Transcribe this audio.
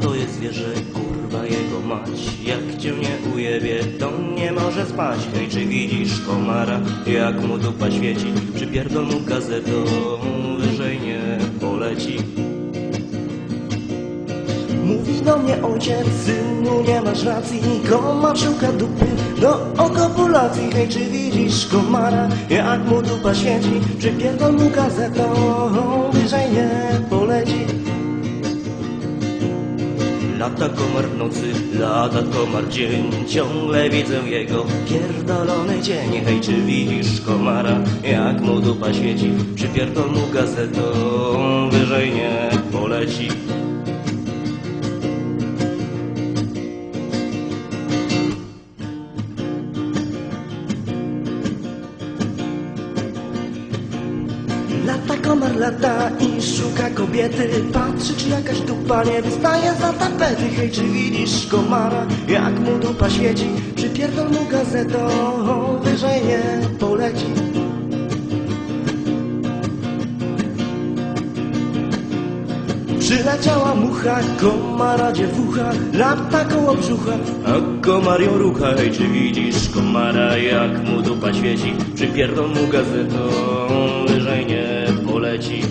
to jest zwierzę, kurwa jego mać. Jak cię nie ujebie, to nie może spać. Hej, czy widzisz komara, jak mu dupa świeci? Przypierdol mu gazetą, wyżej nie poleci. Mówi do mnie ojciec, synu nie masz racji. Komar szuka dupy do okopulacji Hej, czy widzisz komara, jak mu dupa świeci? Przypierdol mu gazetą, wyżej nie poleci Lata komar w nocy, lata komar dzień Ciągle widzę jego. Pierdolony cień Hej, czy widzisz komara, jak mu dupa świeci Przypierdol mu gazetą, wyżej nie poleci Lata komar lata i szuka kobiety. Patrzy czy jakaś dupa nie wystaje za tapety. Hej, czy widzisz komara, jak mu dupa świeci? Przypierdol mu gazetą, wyżej nie poleci Przyleciała mucha, komara dziewucha Lata koło brzucha, a komar ją rucha Hej, czy widzisz komara, jak mu dupa świeci? Przypierdol mu gazetą, wyżej nie poleci